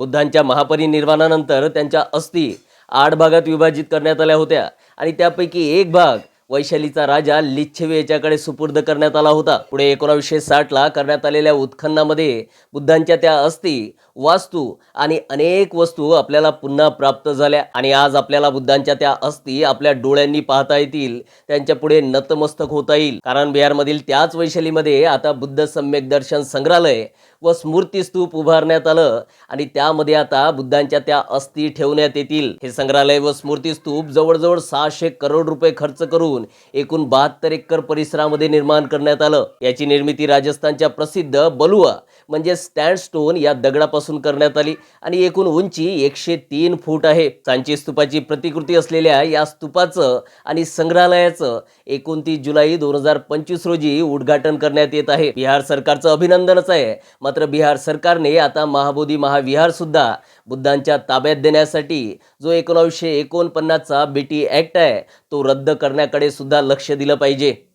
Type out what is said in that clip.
बुद्धांच्या महापरिनिर्वाणानंतर त्यांच्या अस्थी आठ भागात विभाजित करण्यात आल्या होत्या. आणि त्यापैकी एक भाग वैशालीचा राजा लिच्छवी याच्याकडे सुपूर्द करण्यात आला होता. पुढे एकोणावीसशे साठला करण्यात आलेल्या उत्खननामध्ये बुद्धांच्या त्या अस्थी वास्तू आणि अनेक वस्तू आपल्याला पुन्हा प्राप्त झाल्या आणि आज आपल्याला बुद्धांच्या त्या अस्थी आपल्या डोळ्यांनी पाहता येतील. त्यांच्या पुढे नतमस्तक होता येईल. कारण बिहारमधील त्याच वैशालीमध्ये आता बुद्ध सम्यक दर्शन संग्रहालय व स्मृती स्तूप उभारण्यात आलं आणि त्यामध्ये आता बुद्धांच्या त्या अस्थी ठेवण्यात येतील. हे संग्रहालय व स्मृती स्तूप जवळजवळ सहाशे करोड रुपये खर्च करून एकूण बहात्तर एकर परिसरामध्ये निर्माण करण्यात आलं. याची निर्मिती राजस्थानच्या प्रसिद्ध बलुआ म्हणजे स्टँड स्टोन या दगडापासून करण्यात आली आणि एकूण उंची एकशे तीन फूट आहे. सांची स्तूपाची प्रतिकृती असलेल्या या स्तूपाचं आणि संग्रहालयाचं एकोणतीस जुलै दोन हजार पंचवीस रोजी उद्घाटन करण्यात येत आहे. बिहार सरकारचं अभिनंदनच आहे. मात्र बिहार सरकारने आता महाबोधी महाविहार सुद्धा बुद्धांच्या ताब्यात देण्यासाठी जो एकोणावीसशे एकोणपन्नासचा बीटी ऍक्ट आहे तो रद्द करण्याकडे सुद्धा लक्ष दिलं पाहिजे.